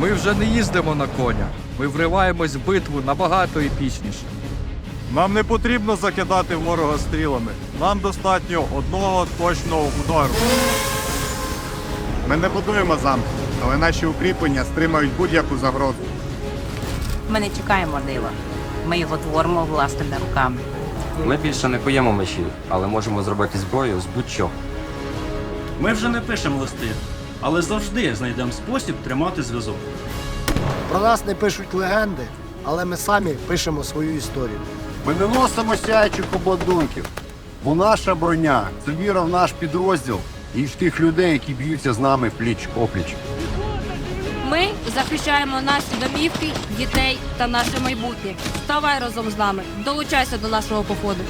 Ми вже не їздимо на коня. Ми вриваємось в битву набагато епічніше. Нам не потрібно закидати ворога стрілами. Нам достатньо одного точного удару. Ми не будуємо замки, але наші укріплення стримають будь-яку загрозу. Ми не чекаємо дива. Ми його творимо власними руками. Ми більше не куємо мечів, але можемо зробити зброю з будь-що. Ми вже не пишемо листи, але завжди знайдемо спосіб тримати зв'язок. Про нас не пишуть легенди, але ми самі пишемо свою історію. Ми не носимо сяючих обладунків, бо наша броня це віра в наш підрозділ і в тих людей, які б'ються з нами пліч опліч. Ми захищаємо наші домівки, дітей та наше майбутнє. Ставай разом з нами, долучайся до нашого походу.